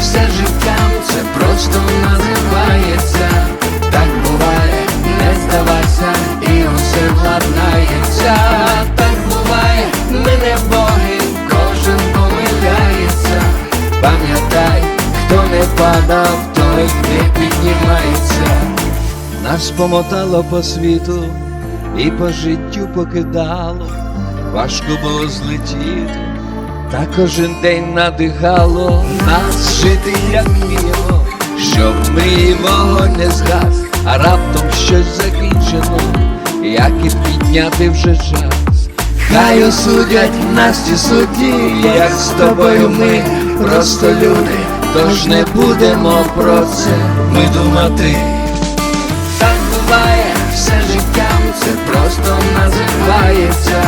все життям це просто називається. Так буває, не здавайся, і усе владнається. Так буває, ми не боги, кожен помиляється. Пам'ятай, хто не падав, той не піднімається. Нас помотало по світу і по життю покидало, важко було злетіти, та кожен день надихало нас жити, як вміло, щоб мрії вогонь не згас, а раптом щось закінчено, як і підняти вже час. Хай осудять нас ті судді, як з тобою ми просто люди, тож не будемо про це ми думати. Так буває, все життям це просто називається.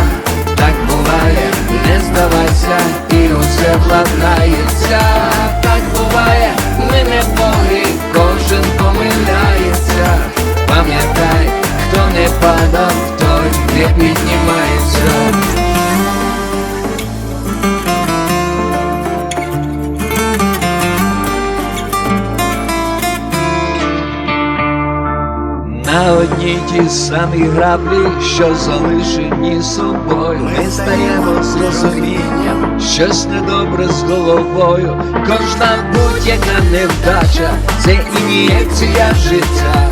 Ті самі граблі, що залишені собою, ми стаємо з розумінням, щось недобре з головою, кожна будь-яка невдача, це ін'єкція життя,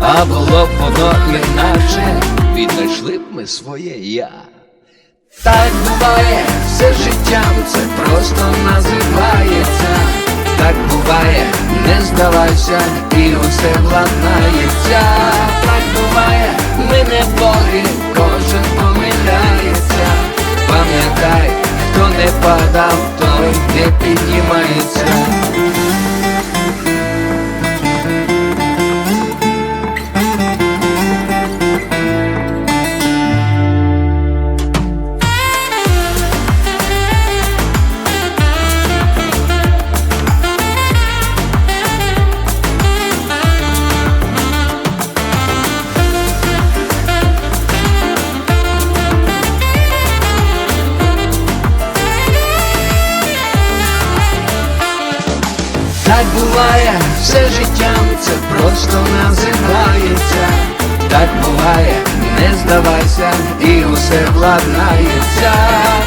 а було б воно іначе, віднайшли б ми своє я. Так буває, все життям це просто називається. Так буває, не здавайся, і усе владнається. Так буває, ми не боги, кожен помиляється. Пам'ятай, хто не падав, той не піднімається. Так буває, все життям це просто називається. Так буває, не здавайся, і усе владнається.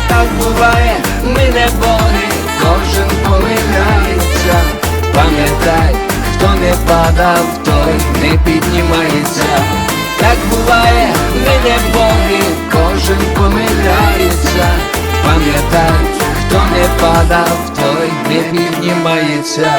Так буває, ми не боги, кожен помиляється. Пам'ятай, хто не падав, той не піднімається. Так буває, ми не боги, кожен помиляється. Пам'ятай, хто не падав, той не піднімається.